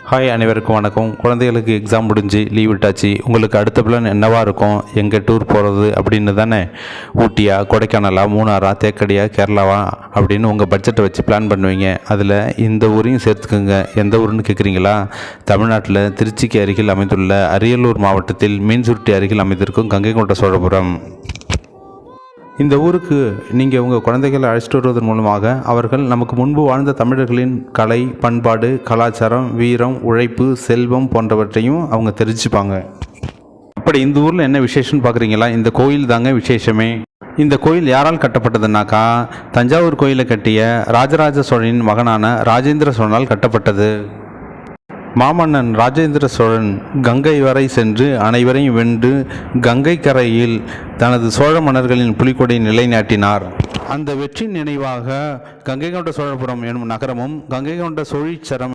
Hi அனைவருக்கும் வணக்கம். குழந்தைகளுக்கு எக்ஸாம் முடிஞ்சு லீவ் விட்டாச்சு. உங்களுக்கு அடுத்த பிளான் என்னவாக இருக்கும்? எங்கே டூர் போகிறது அப்படின்னு தானே? ஊட்டியா கொடைக்கானலா மூணாரா தேக்கடியா கேரளாவா அப்படின்னு உங்கள் பட்ஜெட்டை வச்சு பிளான் பண்ணுவீங்க. அதில் இந்த ஊரையும் சேர்த்துக்குங்க. எந்த ஊருன்னு கேட்குறீங்களா தமிழ்நாட்டில் திருச்சிக்கு அருகில் அமைந்துள்ள அரியலூர் மாவட்டத்தில் மீன்சுருட்டி அருகில் அமைந்திருக்கும் கங்கை கொண்ட சோழபுரம். இந்த ஊருக்கு நீங்கள் உங்கள் குழந்தைகளை அழைச்சிட்டு வருவதன் மூலமாக அவர்கள் நமக்கு முன்பு வாழ்ந்த தமிழர்களின் கலை பண்பாடு கலாச்சாரம் வீரம் உழைப்பு செல்வம் போன்றவற்றையும் அவங்க தெரிஞ்சுப்பாங்க. அப்படி இந்த ஊரில் என்ன விசேஷம்னு பார்க்குறீங்களா இந்த கோயில் தாங்க விசேஷமே. இந்த கோயில் யாரால் கட்டப்பட்டதுனாக்கா தஞ்சாவூர் கோயிலை கட்டிய ராஜராஜ சோழனின் மகனான ராஜேந்திர சோழனால் கட்டப்பட்டது. மாமன்னன் ராஜேந்திர சோழன் கங்கை வரை சென்று அனைவரையும் வென்று கங்கை கரையில் தனது சோழ மன்னர்களின் புலிக்கொடி நிலைநாட்டினார். அந்த வெற்றி நினைவாக கங்கை கொண்ட சோழபுரம் எனும் நகரமும் கங்கை கொண்ட சோழீச்சரம்